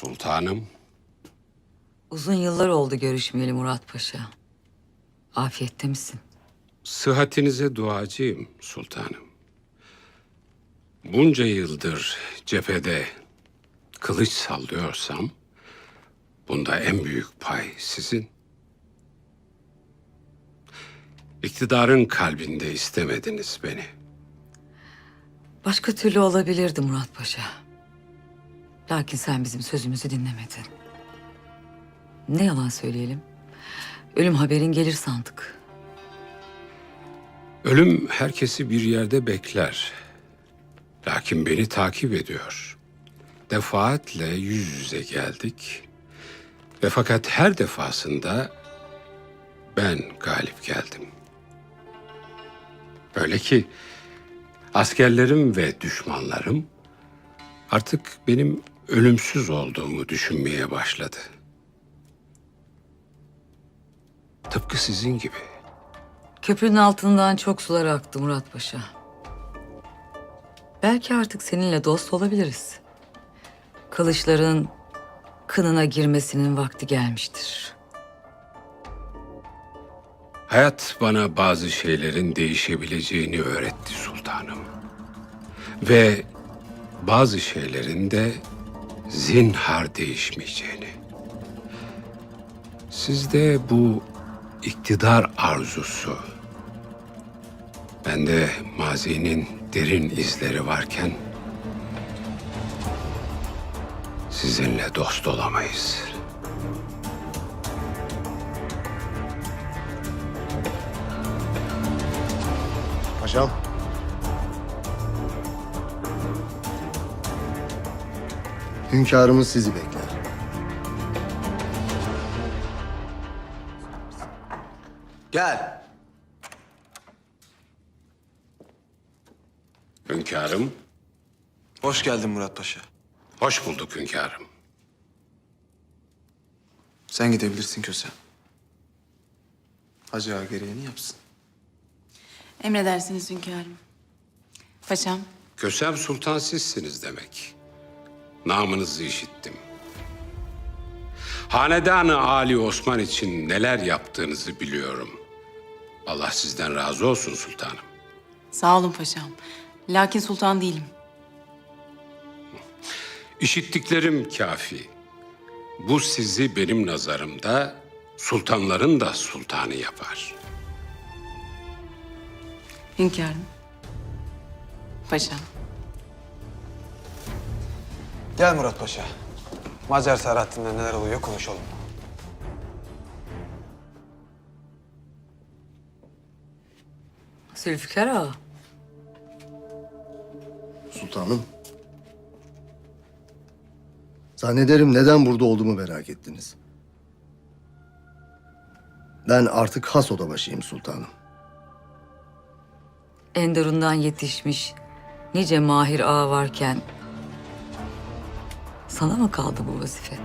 Sultanım, Uzun yıllar oldu görüşmeyeli Murat Paşa. Afiyette misin? sıhhatinize duacıyım sultanım. Bunca yıldır cephede kılıç sallıyorsam, bunda en büyük pay sizin. İktidarın kalbinde istemediniz beni. Başka türlü olabilirdi Murat Paşa. Lakin sen bizim sözümüzü dinlemedin. Ne yalan söyleyelim. Ölüm haberin gelir sandık. Ölüm herkesi bir yerde bekler. Lakin beni takip ediyor. Defaatle yüz yüze geldik. Ve fakat her defasında ben galip geldim. Öyle ki askerlerim ve düşmanlarım artık benim ölümsüz olduğumu düşünmeye başladı. Tıpkı sizin gibi. Köprünün altından çok sular aktı Murat Paşa. Belki artık seninle dost olabiliriz. Kılıçların kınına girmesinin vakti gelmiştir. Hayat bana bazı şeylerin değişebileceğini öğretti sultanım. Ve bazı şeylerin de zinhar değişmeyeceğini. Sizde bu iktidar arzusu, bende mazinin derin izleri varken sizinle dost olamayız. Paşam. Hünkârımız sizi bekler. Gel. Hünkârım, Hoş geldin Murat Paşa. hoş bulduk hünkârım. Sen gidebilirsin Kösem. Hacı ağa gereğini yapsın. Emredersiniz hünkârım. Paşam, Kösem Sultan sizsiniz demek. Namınızı işittim. Hanedanı Ali Osman için neler yaptığınızı biliyorum. Allah sizden razı olsun sultanım. sağ olun paşam. Lakin sultan değilim. İşittiklerim kafi. Bu sizi benim nazarımda sultanların da sultanı yapar. Hünkârım. Paşam. Gel Murat Paşa. Macar Serhattin'de neler oluyor konuşalım. Zülfikar Ağa, Sultanım. Zannederim neden burada olduğumu merak ettiniz. Ben artık has odabaşıyım sultanım. Enderun'dan yetişmiş nice mahir ağa varken sana mı kaldı bu vazife?